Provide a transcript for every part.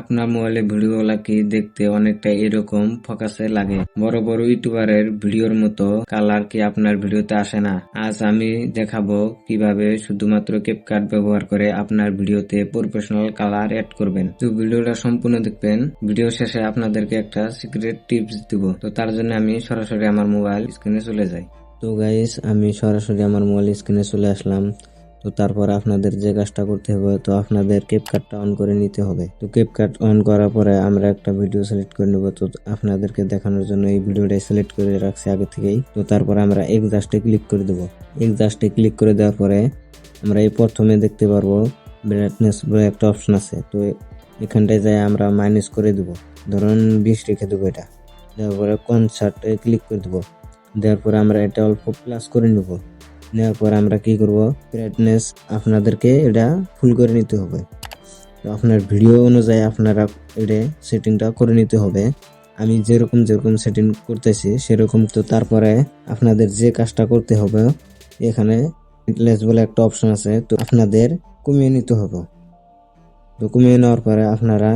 আপনার মোবাইলে ভিডিওগুলা কি দেখতে অনেকটা এরকম ফোকাসে লাগে? বড় বড় ইউটিউবারের ভিডিওর মতো কালার কি আপনার ভিডিওতে আসে না? আজ আমি দেখাবো কীভাবে শুধুমাত্র ক্যাপকাট ব্যবহার করে আপনার ভিডিওতে প্রফেশনাল কালার অ্যাড করবেন। তো ভিডিওটা সম্পূর্ণ দেখবেন। ভিডিও শেষে আপনাদেরকে একটা সিক্রেট টিপস দিব। তো তার জন্য আমি সরাসরি আমার মোবাইল স্ক্রিনে চলে যাই। তো গাইস আমি সরাসরি আমার মোবাইল স্ক্রিনে চলে আসলাম। তো তারপর আপনাদের যে কাজটা করতে হবে, তো আপনাদের ক্যাপকাটটা অন করে নিতে হবে। তো ক্যাপকাট অন করার পরে আমরা একটা ভিডিও সিলেক্ট করে নেব। তো আপনাদেরকে দেখানোর জন্য এই ভিডিওটাই সিলেক্ট করে রাখছি আগে থেকেই। তো তারপর আমরা এক্সাস্টে ক্লিক করে দেবো। এক্সাস্টে ক্লিক করে দেওয়ার পরে আমরা এই প্রথমে দেখতে পারব ব্রাইটনেস বলে একটা অপশন আছে। তো এখানটায় যাই আমরা মাইনাস করে দেবো। ধরুন বিশ রেখে দেবো এটা। দেওয়ার পরে কনসার্টে ক্লিক করে দেবো। দেওয়ার পরে আমরা এটা অল্প প্লাস করে নেব। নেওয়ার পরে আমরা কি করব? ব্রাইটনেস আপনাদেরকে এটা ফুল করে নিতে হবে। তো আপনার ভিডিও অনুযায়ী আপনারা এটা সেটিংটা করে নিতে হবে। আমি যেরকম যেরকম সেটিং করতেছি সেরকম তো তারপরে আপনাদের যে কাজটা করতে হবে, এখানে লেস বলে একটা অপশন আছে, তো আপনাদের কমিয়ে নিতে হবে। তো কমিয়ে নেওয়ার পরে আপনারা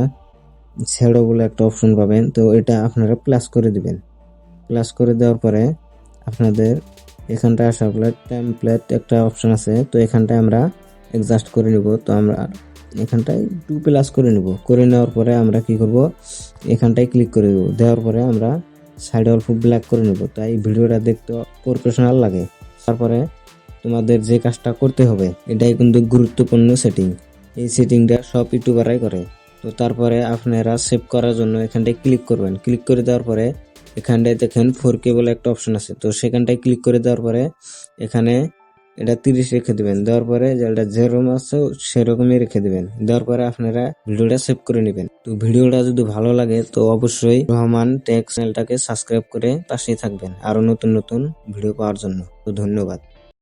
শ্যাডো বলে একটা অপশন পাবেন, তো এটা আপনারা প্লাস করে দিবেন। প্লাস করে দেওয়ার পরে আপনাদের এখানটায় আসার পরে টেমপ্লেট একটা অপশন আছে, তো এখানটায় আমরা অ্যাডজাস্ট করে নিব। তো আমরা এখানটায় টু প্লাস করে নিব। করে নেওয়ার পরে আমরা কি করব? এখানটায় ক্লিক করে দেবো। দেওয়ার পরে আমরা সাইড অল্প ব্ল্যাক করে নেব। তাই ভিডিওটা দেখতে প্রফেশনাল লাগে। তারপরে তোমাদের যে কাজটা করতে হবে, এটাই কিন্তু গুরুত্বপূর্ণ সেটিং এই সেটিংটা সব ইউটিউবাররাই করে। তো তারপরে আপনারা সেভ করার জন্য এখানটায় ক্লিক করবেন। ক্লিক করে দেওয়ার পরে এখানটায় দেখেন ফোর কে বলে একটা অপশন আছে। তো সেখানটায় ক্লিক করে দেওয়ার পরে এখানে এটা তিরিশ রেখে দেবেন। দেওয়ার পরে যেটা যেরকম আছে সেরকমই রেখে দেবেন। দেওয়ার পরে আপনারা ভিডিওটা সেভ করে নেবেন। তো ভিডিওটা যদি ভালো লাগে তো অবশ্যই রহমান টেক চ্যানেলটাকে সাবস্ক্রাইব করে পাশেই থাকবেন। আরও নতুন নতুন ভিডিও পাওয়ার জন্য। তো ধন্যবাদ।